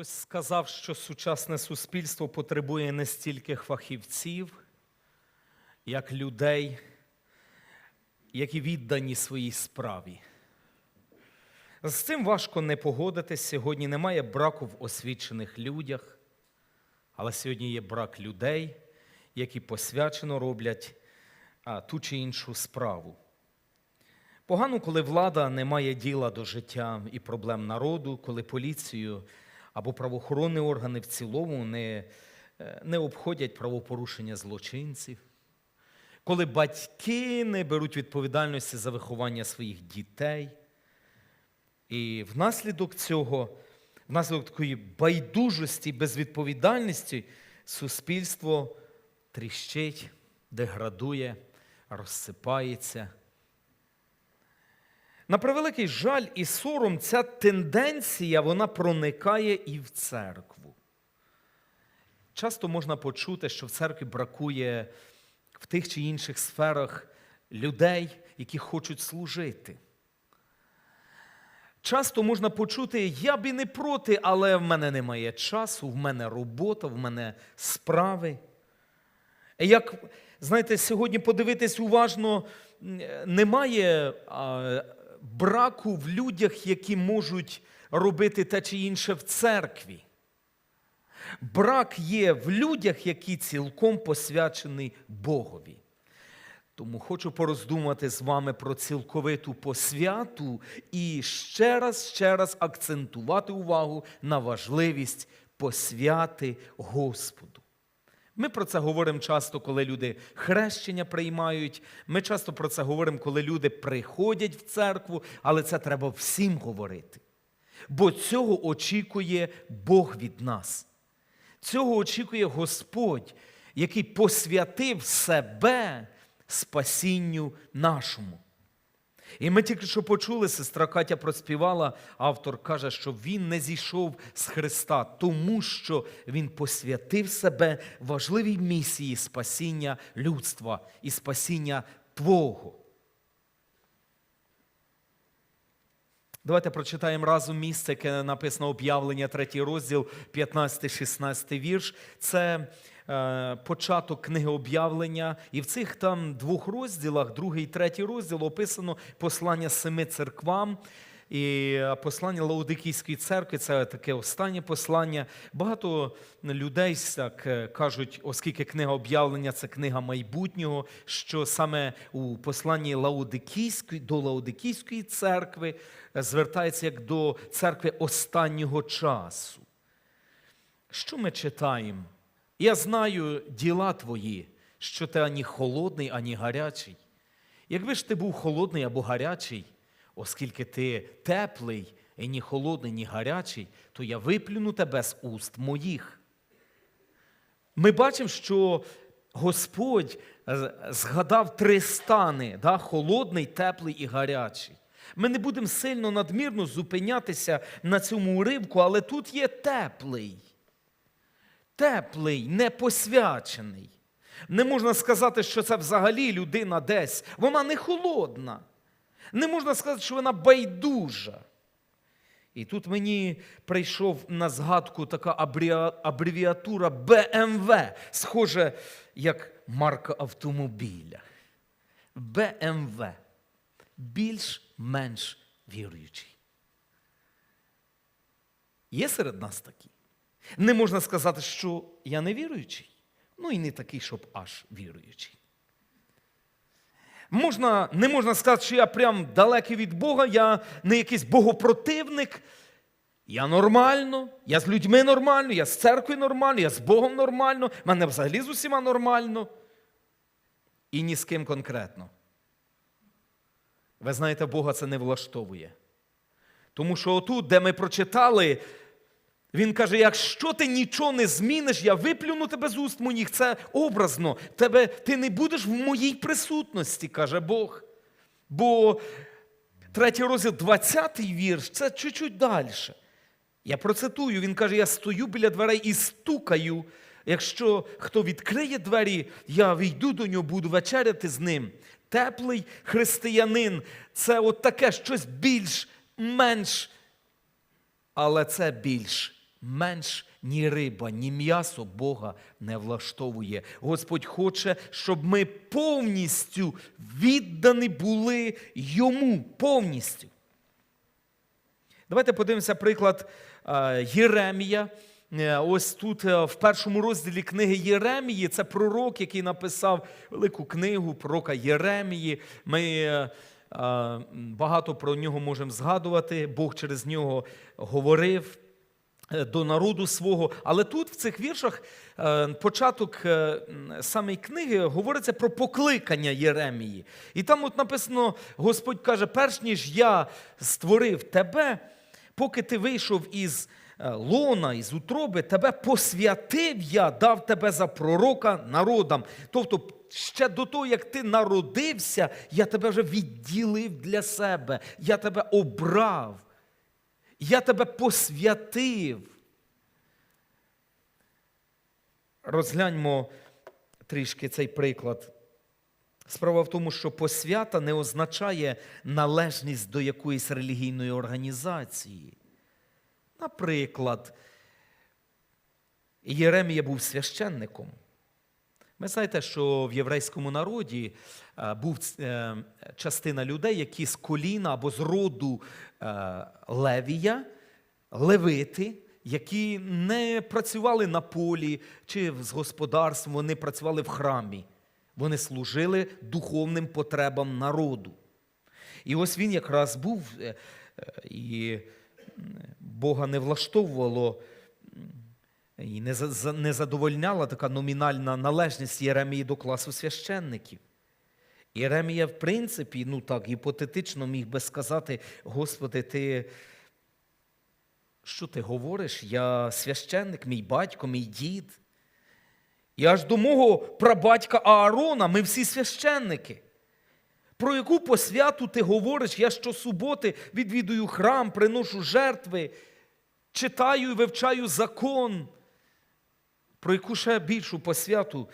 Хтось сказав, що сучасне суспільство потребує не стільки фахівців, як людей, які віддані своїй справі. З цим важко не погодитись. Сьогодні немає браку в освічених людях, але сьогодні є брак людей, які посвячено роблять а, ту чи іншу справу. Погано, коли влада не має діла до життя і проблем народу, коли поліцію або правоохоронні органи в цілому не, е, не обходять правопорушення злочинців, коли батьки не беруть відповідальності за виховання своїх дітей. І внаслідок цього, внаслідок такої байдужості, безвідповідальності, суспільство тріщить, деградує, розсипається. На превеликий жаль і сором, ця тенденція вона проникає і в церкву. Часто можна почути, що в церкві бракує в тих чи інших сферах людей, які хочуть служити. Часто можна почути, я б і не проти, але в мене немає часу, в мене робота, в мене справи. Як, знаєте, сьогодні подивитись уважно, немає браку в людях, які можуть робити те чи інше в церкві. Брак є в людях, які цілком посвячені Богові. Тому хочу пороздумати з вами про цілковиту посвяту і ще раз, ще раз акцентувати увагу на важливість посвяти Господу. Ми про це говоримо часто, коли люди хрещення приймають. Ми часто про це говоримо, коли люди приходять в церкву, але це треба всім говорити. Бо цього очікує Бог від нас. Цього очікує Господь, який посвятив себе спасінню нашому. І ми тільки що почули, сестра Катя проспівала, автор каже, що він не зійшов з Христа, тому що він посвятив себе важливій місії спасіння людства і спасіння Твого. Давайте прочитаємо разом місце, яке написано об'явлення, третій розділ, 15-16 вірш. Це початок книги об'явлення. І в цих там двох розділах, другий і третій розділ, описано послання семи церквам. І е, послання Лаудикійської церкви це таке останнє послання. Багато людей так е, кажуть, оскільки книга об'явлення це книга майбутнього, що саме у посланні Лаудикійської до Лаудикійської церкви е, звертається як до церкви останнього часу. Що ми читаємо? Я знаю діла твої, що ти ані холодний, ані гарячий. Якби ж ти був холодний або гарячий, оскільки ти теплий, і ні холодний, ні гарячий, то я виплюну тебе з уст моїх. Ми бачимо, що Господь е, згадав три стани: да? холодний, теплий і гарячий. Ми не будемо сильно надмірно зупинятися на цьому уривку, але тут є теплий. Теплий, непосвячений. Не можна сказати, що це взагалі людина десь. Вона не холодна. Не можна сказати, що вона байдужа. І тут мені прийшов на згадку така абревіатура БМВ, схоже, як марка автомобіля. БМВ. Більш-менш віруючий. Є серед нас такі. Не можна сказати, що я не віруючий, ну і не такий, щоб аж віруючий. Можна, не можна сказати, що я прям далекий від Бога, я не якийсь богопротивник. Я нормально, я з людьми нормально, я з церквою нормально, я з Богом нормально, в мене взагалі з усіма нормально. І ні з ким конкретно. Ви знаєте, Бога це не влаштовує. Тому що отут, де ми прочитали, він каже: якщо ти нічого не зміниш, я виплюну тебе з уст моїх. Це образно. Тебе, ти не будеш в моїй присутності, каже Бог. Бо третій розділ, 20 вірш, це чуть-чуть далі. Я процитую, він каже: я стою біля дверей і стукаю. Якщо хто відкриє двері, я війду до нього, буду вечеряти з ним. Теплий християнин це от таке щось більш-менш, але це більш менш ні риба, ні м'ясо Бога не влаштовує. Господь хоче, щоб ми повністю віддані були йому повністю. Давайте подивимося приклад е, Єремія. Е, Ось тут е, в першому розділі книги Єремії це пророк, який написав велику книгу пророка Єремії. Ми багато про нього можемо згадувати. Бог через нього говорив до народу свого. Але тут, в цих віршах, е, початок е, самої книги говориться про покликання Єремії. І там от написано: Господь каже: перш ніж я створив тебе, поки ти вийшов із е, лона, із утроби, тебе посвятив я, дав тебе за пророка народам. Тобто, ще до того, як ти народився, я тебе вже відділив для себе, я тебе обрав. Я тебе посвятив. Розгляньмо трішки цей приклад. Справа в тому, що посвята не означає належність до якоїсь релігійної організації. Наприклад, Єремія був священником. Ви знаєте, що в єврейському народі був е, частина людей, які з коліна або з роду е, Левія, левити, які не працювали на полі чи з господарством, вони працювали в храмі. Вони служили духовним потребам народу. І ось він якраз був, е, е, і Бога не влаштовувало і не задовольняла така номінальна належність Єремії до класу священників. Єремія, в принципі, ну так, гіпотетично міг би сказати: Господи, ти. Що ти говориш? Я священник, мій батько, мій дід. І аж до мого прабатька Аарона ми всі священники. Про яку посвяту ти говориш? Я щосуботи відвідую храм, приношу жертви, читаю і вивчаю закон. Про яку ще більшу посвяту?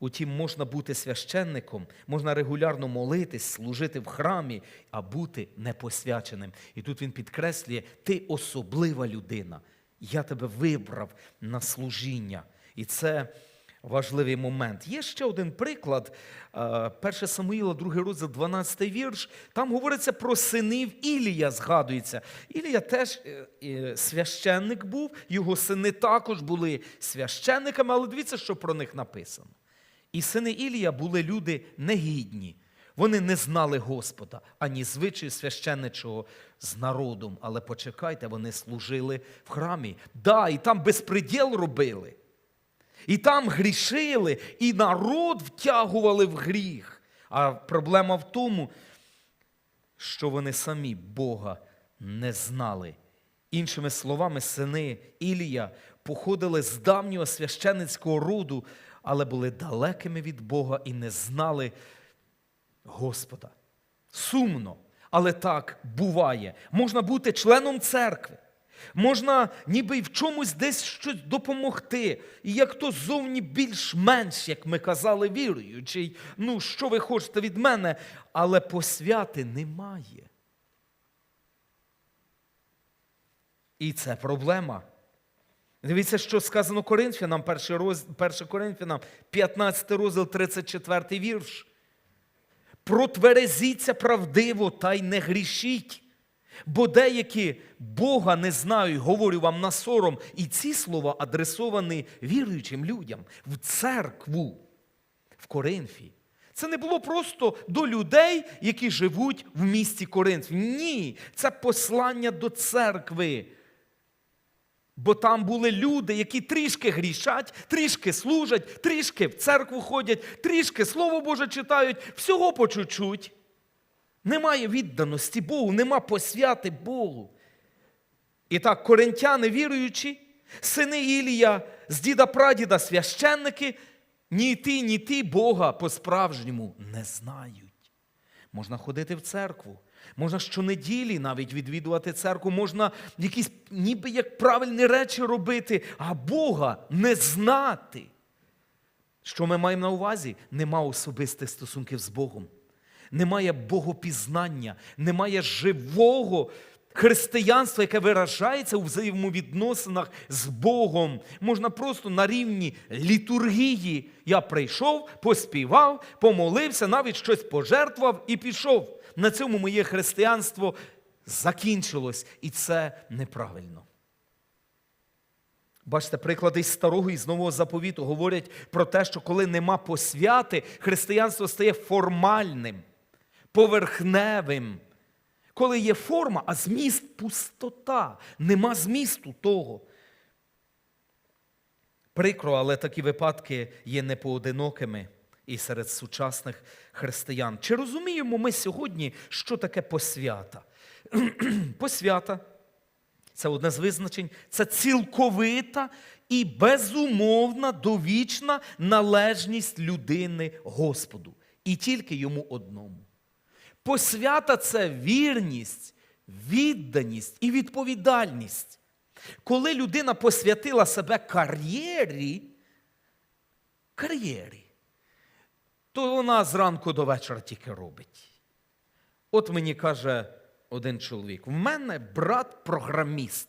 Утім, можна бути священником, можна регулярно молитись, служити в храмі, а бути непосвяченим. І тут він підкреслює: ти особлива людина. Я тебе вибрав на служіння. І це важливий момент. Є ще один приклад. Е, 1 Самуїла, 2 розділ, 12 вірш. Там говориться про синів Ілія, згадується. Ілія теж е, е, священник був, його сини також були священниками, але дивіться, що про них написано. І сини Ілія були люди негідні. Вони не знали Господа, ані звичаю священничого з народом. Але почекайте, вони служили в храмі. Да, і там безпреділ робили. І там грішили, і народ втягували в гріх. А проблема в тому, що вони самі Бога не знали. Іншими словами, сини Ілія походили з давнього священицького роду, але були далекими від Бога і не знали Господа. Сумно, але так буває. Можна бути членом церкви. Можна ніби й в чомусь десь щось допомогти. І як то зовні більш-менш, як ми казали, віруючий, ну що ви хочете від мене, але посвяти немає. І це проблема. Дивіться, що сказано Коринфянам, 1 Коринфянам, 15 розділ, 34 вірш. Протверезіться правдиво та й не грішіть. Бо деякі Бога не знають, говорю вам на сором, і ці слова адресовані віруючим людям в церкву в Коринфі. Це не було просто до людей, які живуть в місті Коринф. Ні, це послання до церкви. Бо там були люди, які трішки грішать, трішки служать, трішки в церкву ходять, трішки Слово Боже читають, всього по чуть-чуть. Немає відданості Богу, нема посвяти Богу. І так, коринтяни віруючі, сини Ілія, з діда прадіда священники, ні ті, ні ті Бога по-справжньому не знають. Можна ходити в церкву, можна щонеділі навіть відвідувати церкву, можна якісь ніби як правильні речі робити, а Бога не знати. Що ми маємо на увазі? Нема особистих стосунків з Богом. Немає богопізнання, немає живого Християнство, яке виражається у взаємовідносинах з Богом, можна просто на рівні літургії. Я прийшов, поспівав, помолився, навіть щось пожертвував і пішов. На цьому моє християнство закінчилось, і це неправильно. Бачите, приклади з старого і з нового заповіту говорять про те, що коли нема посвяти, християнство стає формальним, поверхневим. Коли є форма, а зміст пустота, нема змісту того. Прикро, але такі випадки є непоодинокими і серед сучасних християн. Чи розуміємо ми сьогодні, що таке посвята? посвята це одне з визначень, це цілковита і безумовна довічна належність людини Господу. І тільки йому одному. Посвята це вірність, відданість і відповідальність. Коли людина посвятила себе кар'єрі, кар'єрі, то вона зранку до вечора тільки робить. От мені каже один чоловік: в мене брат програміст.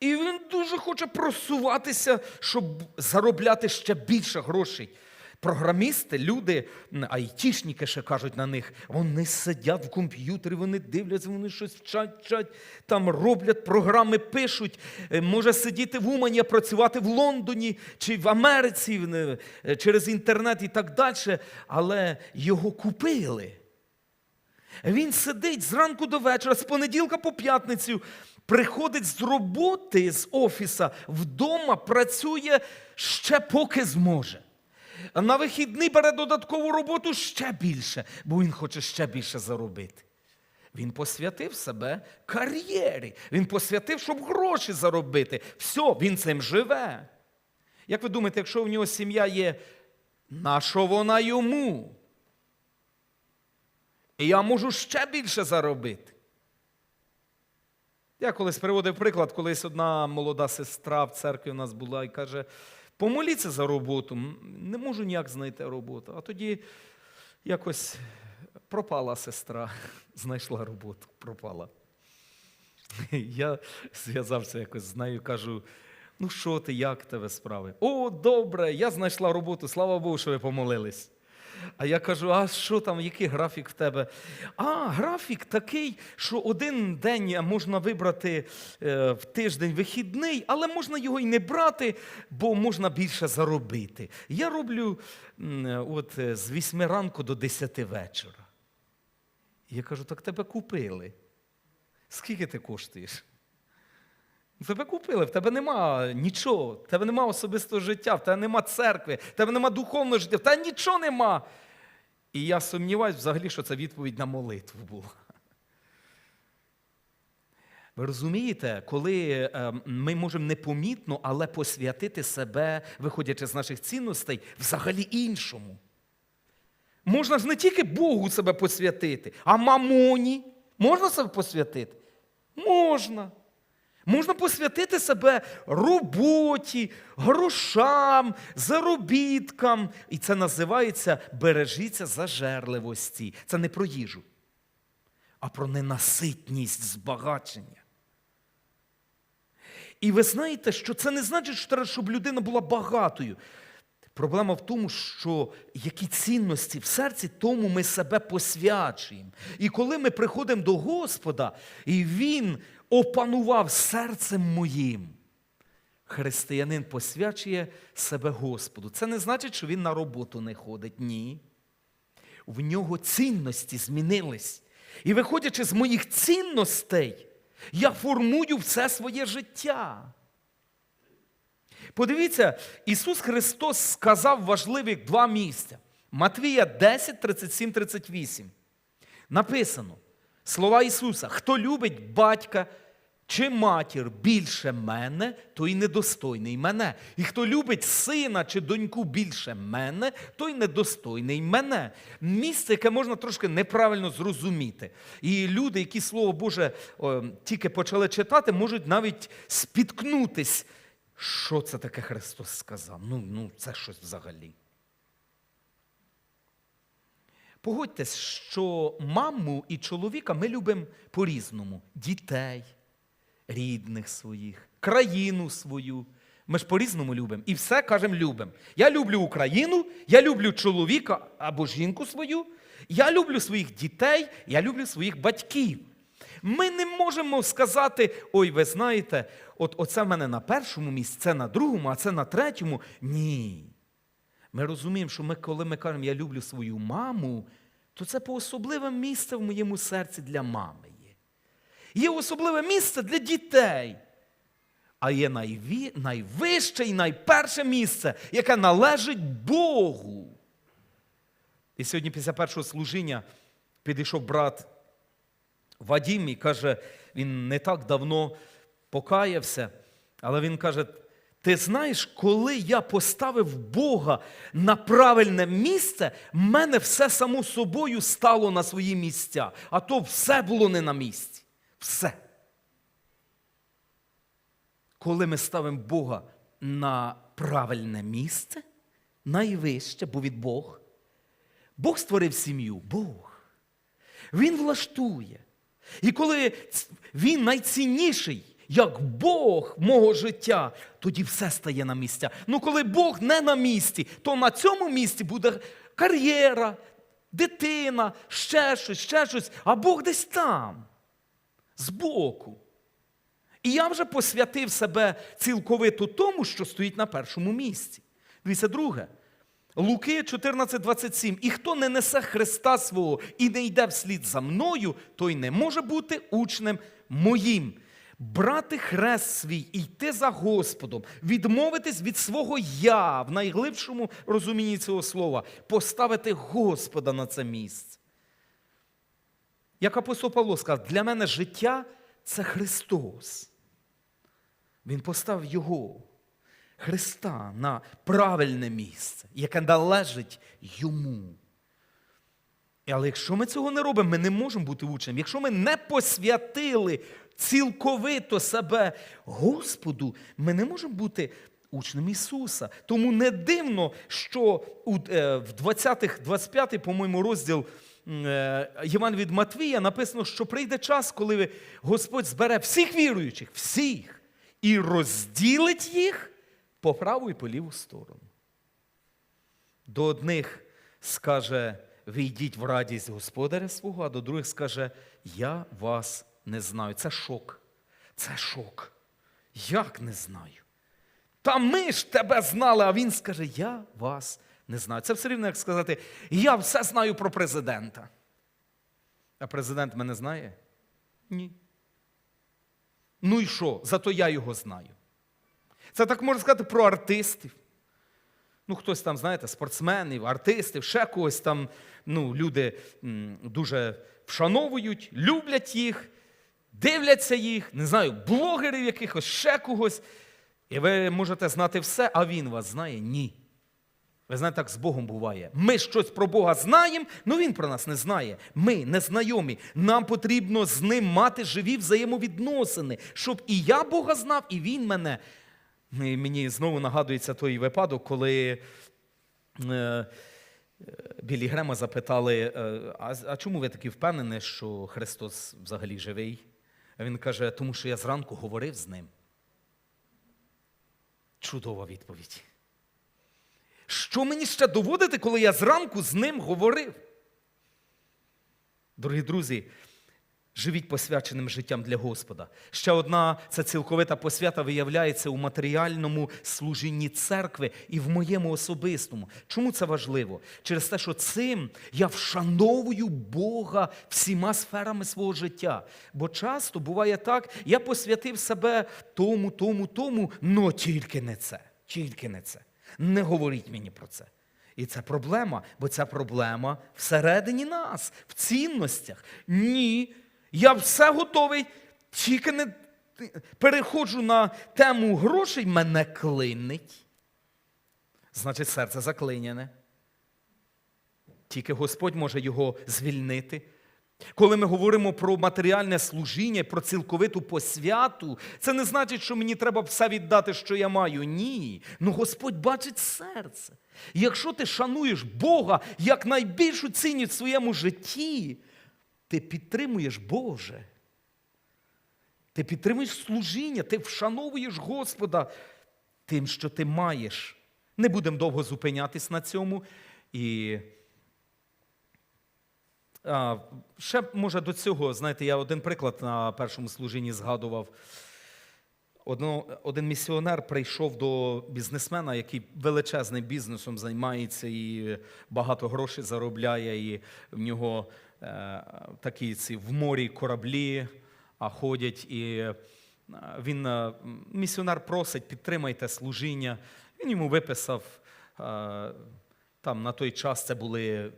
І він дуже хоче просуватися, щоб заробляти ще більше грошей. Програмісти, люди, айтішники ще кажуть на них, вони сидять в комп'ютері, вони дивляться, вони щось вчать, вчать, там роблять програми, пишуть. Е, Може сидіти в Умані, а працювати в Лондоні чи в Америці е, через інтернет і так далі. Але його купили. Він сидить зранку до вечора, з понеділка по п'ятницю, приходить з роботи з офіса вдома, працює ще поки зможе. На вихідний бере додаткову роботу ще більше, бо він хоче ще більше заробити. Він посвятив себе кар'єрі. Він посвятив, щоб гроші заробити. Все, він цим живе. Як ви думаєте, якщо в нього сім'я є, на що вона йому? І я можу ще більше заробити. Я колись приводив приклад, колись одна молода сестра в церкві у нас була і каже: помоліться за роботу, не можу ніяк знайти роботу. А тоді якось пропала сестра, знайшла роботу, пропала. Я зв'язався якось з нею, кажу: ну що ти, як тебе справи? О, добре, я знайшла роботу, слава Богу, що ви помолились. А я кажу: а що там, який графік в тебе? А, графік такий, що один день можна вибрати е, в тиждень вихідний, але можна його і не брати, бо можна більше заробити. Я роблю от, е, з 8 ранку до 10 вечора. Я кажу, так тебе купили. Скільки ти коштуєш? Тебе купили, в тебе нема нічого, в тебе нема особистого життя, в тебе нема церкви, в тебе нема духовного життя, в тебе нічого нема. І я сумніваюся взагалі, що це відповідь на молитву була. Ви розумієте, коли е, ми можемо непомітно, але посвятити себе, виходячи з наших цінностей, взагалі іншому. Можна ж не тільки Богу себе посвятити, а мамоні. Можна себе посвятити? Можна. Можна посвятити себе роботі, грошам, заробіткам. І це називається бережіться зажерливості. Це не про їжу, а про ненаситність збагачення. І ви знаєте, що це не значить, щоб людина була багатою. Проблема в тому, що які цінності в серці, тому ми себе посвячуємо. І коли ми приходимо до Господа, і Він опанував серцем моїм, християнин посвячує себе Господу. Це не значить, що він на роботу не ходить. Ні. В нього цінності змінились. І виходячи з моїх цінностей, я формую все своє життя. Подивіться, Ісус Христос сказав важливих два місця. Матвія 10, 37, 38. Написано слова Ісуса: хто любить батька чи матір більше мене, той недостойний мене. І хто любить сина чи доньку більше мене, той недостойний мене. Місце, яке можна трошки неправильно зрозуміти. І люди, які Слово Боже о, тільки почали читати, можуть навіть спіткнутись. Що це таке Христос сказав? Ну, ну це щось взагалі. Погодьтесь, що маму і чоловіка ми любимо по-різному: дітей, рідних своїх, країну свою. Ми ж по-різному любимо. І все кажемо любимо. Я люблю Україну, я люблю чоловіка або жінку свою, я люблю своїх дітей, я люблю своїх батьків. Ми не можемо сказати, ой, ви знаєте, от оце в мене на першому місці, це на другому, а це на третьому. Ні. Ми розуміємо, що ми, коли ми кажемо, я люблю свою маму, то це по особливе місце в моєму серці для мами є. Є особливе місце для дітей. А є найві... найвище і найперше місце, яке належить Богу. І сьогодні, після першого служіння, підійшов брат Вадім і каже, він не так давно покаявся, але він каже: ти знаєш, коли я поставив Бога на правильне місце, мене все само собою стало на свої місця, а то все було не на місці. Все. Коли ми ставимо Бога на правильне місце, найвище, бо від Бог, Бог створив сім'ю, Бог. Він влаштує. І коли він найцінніший, як Бог мого життя, тоді все стає на місця. Ну, коли Бог не на місці, то на цьому місці буде кар'єра, дитина, ще щось, ще щось, а Бог десь там, збоку. І я вже посвятив себе цілковито тому, що стоїть на першому місці. Дивіться, друге. Луки 14:27. І хто не несе Христа свого і не йде вслід за мною, той не може бути учнем моїм. Брати хрест свій і йти за Господом, відмовитись від свого я в найглибшому розумінні цього слова, поставити Господа на це місце. Як апостол Павло сказав, для мене життя це Христос. Він поставив Його, Христа, на правильне місце, яке належить йому. Але якщо ми цього не робимо, ми не можемо бути учнем. Якщо ми не посвятили цілковито себе Господу, ми не можемо бути учнем Ісуса. Тому не дивно, що е, в 20 25 по-моєму, розділ м, е, від Матвія написано, що прийде час, коли Господь збере всіх віруючих, всіх, і розділить їх по праву і по ліву сторону. До одних скаже, ви йдіть в радість господаря свого, а до других скаже, я вас не знаю. Це шок. Це шок. Як не знаю? Та ми ж тебе знали, а він скаже, я вас не знаю. Це все рівно, як сказати, я все знаю про президента. А президент мене знає? Ні. Ну і що? Зато я його знаю. Це так можна сказати про артистів. Ну, хтось там, знаєте, спортсменів, артистів, ще когось там, ну, люди дуже вшановують, люблять їх, дивляться їх, не знаю, блогерів якихось, ще когось. І ви можете знати все, а він вас знає? Ні. Ви знаєте, так з Богом буває. Ми щось про Бога знаємо, але Він про нас не знає. Ми не знайомі. Нам потрібно з ним мати живі взаємовідносини, щоб і я Бога знав, і Він мене. І мені знову нагадується той випадок, коли е, Білі Грема запитали, е, а, а чому ви такі впевнені, що Христос взагалі живий? А він каже, тому що я зранку говорив з ним. Чудова відповідь. Що мені ще доводити, коли я зранку з ним говорив? Дорогі друзі, живіть посвяченим життям для Господа. Ще одна це цілковита посвята виявляється у матеріальному служінні церкви і в моєму особистому. Чому це важливо? Через те, що цим я вшановую Бога всіма сферами свого життя. Бо часто буває так, я посвятив себе тому, тому, тому, но тільки не це. Тільки не це. Не говоріть мені про це. І це проблема, бо ця проблема всередині нас, в цінностях. Ні, я все готовий, тільки не переходжу на тему грошей, мене клинить. Значить, серце заклиняне. Тільки Господь може його звільнити. Коли ми говоримо про матеріальне служіння, про цілковиту посвяту, це не значить, що мені треба все віддати, що я маю. Ні. Ну Господь бачить серце. Якщо ти шануєш Бога як найбільшу цінність в своєму житті, ти підтримуєш Боже. Ти підтримуєш служіння, ти вшановуєш Господа тим, що ти маєш. Не будемо довго зупинятись на цьому. І а, ще, може, до цього, знаєте, я один приклад на першому служінні згадував. Одно, один місіонер прийшов до бізнесмена, який величезним бізнесом займається і багато грошей заробляє, і в нього такі ці в морі кораблі ходять. І е, він, е, місіонер просить, підтримайте служіння. Він йому виписав. е, там на той час це були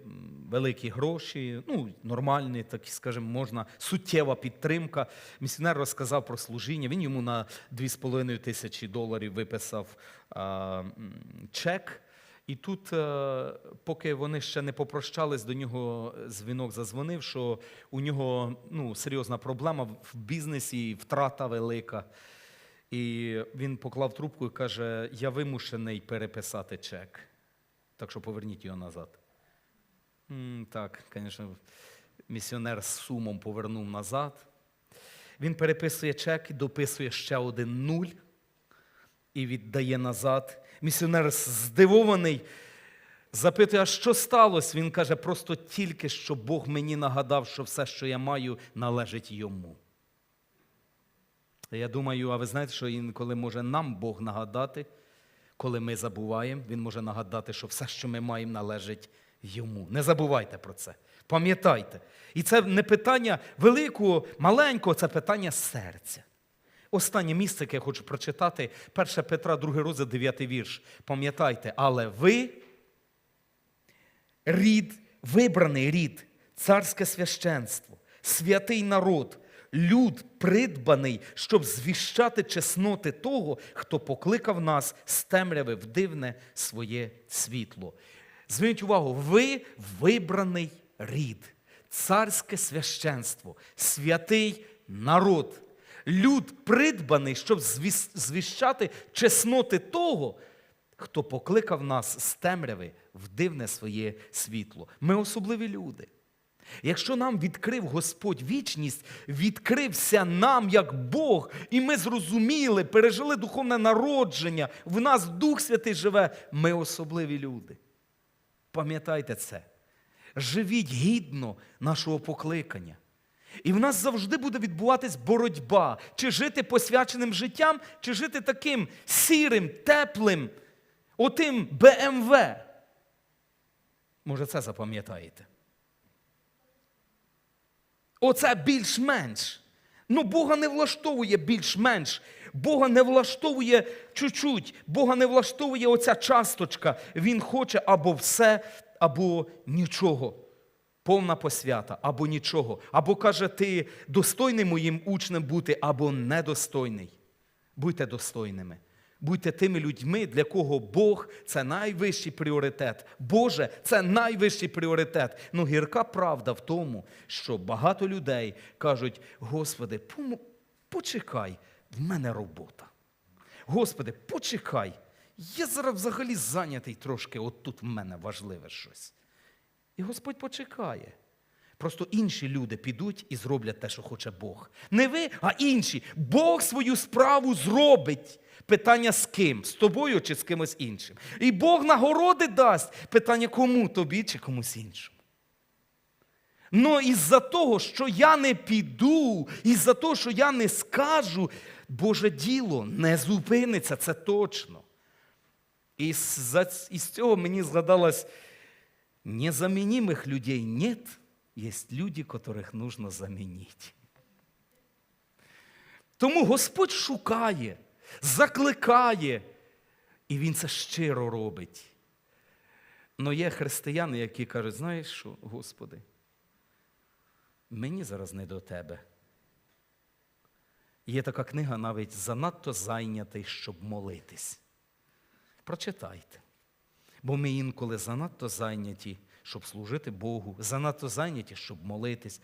великі гроші, ну, нормальні, так скажімо, можна, суттєва підтримка. Місіонер розказав про служіння. Він йому на 2,5 тисячі доларів виписав чек. І тут, е, поки вони ще не попрощались, до нього дзвінок зазвонив, що у нього ну, серйозна проблема в бізнесі, втрата велика. І він поклав трубку і каже: Я вимушений переписати чек. Так що поверніть його назад. Так, звісно, місіонер з сумом повернув назад. Він переписує чек, дописує ще один нуль і віддає назад. Місіонер здивований, запитує, а що сталося? Він каже, просто тільки що Бог мені нагадав, що все, що я маю, належить йому. Я думаю, а ви знаєте, що інколи може нам Бог нагадати, коли ми забуваємо, Він може нагадати, що все, що ми маємо, належить йому. Не забувайте про це. Пам'ятайте. І це не питання великого, маленького, це питання серця. Останнє місце, яке я хочу прочитати, 1 Петра, 2 розділ, 9 вірш. Пам'ятайте, але ви рід, вибраний рід, царське священство, святий народ, люд придбаний, щоб звіщати чесноти того, хто покликав нас з темряви в дивне своє світло. Зверніть увагу, ви вибраний рід, царське священство, святий народ, люд придбаний, щоб звіщати чесноти того, хто покликав нас з темряви в дивне своє світло. Ми особливі люди. Якщо нам відкрив Господь вічність, відкрився нам як Бог, і ми зрозуміли, пережили духовне народження, в нас Дух Святий живе, ми особливі люди. Пам'ятайте це. Живіть гідно нашого покликання. І в нас завжди буде відбуватись боротьба, чи жити посвяченим життям, чи жити таким сірим, теплим, отим БМВ. Може, це запам'ятаєте? Оце більш-менш. Ну, Бога не влаштовує більш-менш. Бога не влаштовує чуть-чуть. Бога не влаштовує оця часточка. Він хоче або все, або нічого. Повна посвята, або нічого. Або каже, ти достойний моїм учнем бути, або недостойний. Будьте достойними. Будьте тими людьми, для кого Бог це найвищий пріоритет. Боже, це найвищий пріоритет. Ну, гірка правда в тому, що багато людей кажуть: Господи, почекай, в мене робота. Господи, почекай. Я зараз взагалі зайнятий трошки, от тут в мене важливе щось. І Господь почекає. Просто інші люди підуть і зроблять те, що хоче Бог. Не ви, а інші. Бог свою справу зробить. Питання з ким? З тобою чи з кимось іншим. І Бог нагороди дасть. Питання кому тобі чи комусь іншому. Ну із-за того, що я не піду, із-за того, що я не скажу, Боже діло не зупиниться, це точно. І з, цього мені згадалось, незаменимых людей нет, есть люди, которых нужно заменить. Тому Господь шукає, закликає, і Він це щиро робить. Но є християни, які кажуть, знаєш що, Господи, мені зараз не до Тебе. Є така книга навіть занадто зайнятий, щоб молитись. Прочитайте. Бо ми інколи занадто зайняті, щоб служити Богу, занадто зайняті, щоб молитись,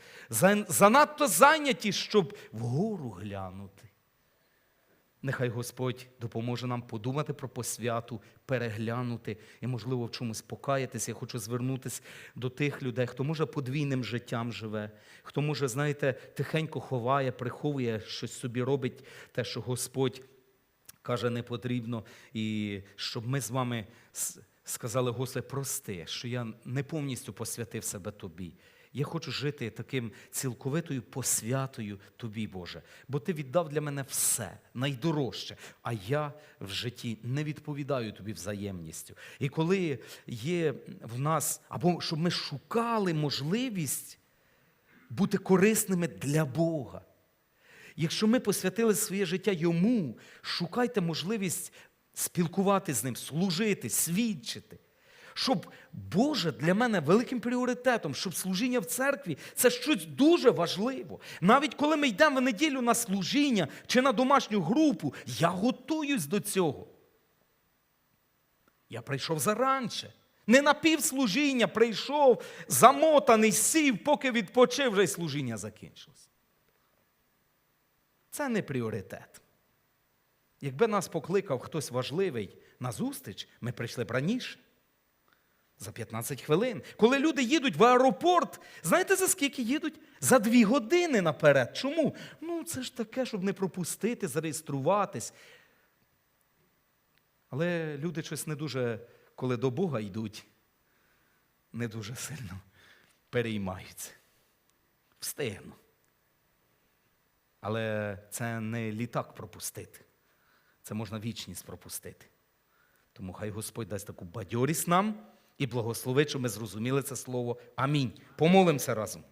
занадто зайняті, щоб вгору глянути. Нехай Господь допоможе нам подумати про посвяту, переглянути і, можливо, в чомусь покаятися. Я хочу звернутися до тих людей, хто може подвійним життям живе, хто може, знаєте, тихенько ховає, приховує щось собі робить, те, що Господь каже, не потрібно. І щоб ми з вами сказали, Господи, прости, що я не повністю посвятив себе Тобі. Я хочу жити таким цілковитою посвятою Тобі, Боже, бо Ти віддав для мене все найдорожче, а я в житті не відповідаю Тобі взаємністю. І коли є в нас, або щоб ми шукали можливість бути корисними для Бога. Якщо ми посвятили своє життя йому, шукайте можливість спілкувати з ним, служити, свідчити. Щоб Боже для мене великим пріоритетом, щоб служіння в церкві це щось дуже важливо. Навіть коли ми йдемо в неділю на служіння чи на домашню групу, я готуюсь до цього. Я прийшов заранче. Не на півслужіння прийшов, замотаний, сів, поки відпочив, вже й служіння закінчилось. Це не пріоритет. Якби нас покликав хтось важливий на зустріч, ми прийшли б раніше. За 15 хвилин. Коли люди їдуть в аеропорт, знаєте за скільки їдуть? За дві години наперед. Чому? Ну, це ж таке, щоб не пропустити, зареєструватись. Але люди щось не дуже, коли до Бога йдуть, не дуже сильно переймаються. Встигну. Але це не літак пропустити. Це можна вічність пропустити. Тому хай Господь дасть таку бадьорість нам і благословить, щоб ми зрозуміли це слово. Амінь. Помолимося разом.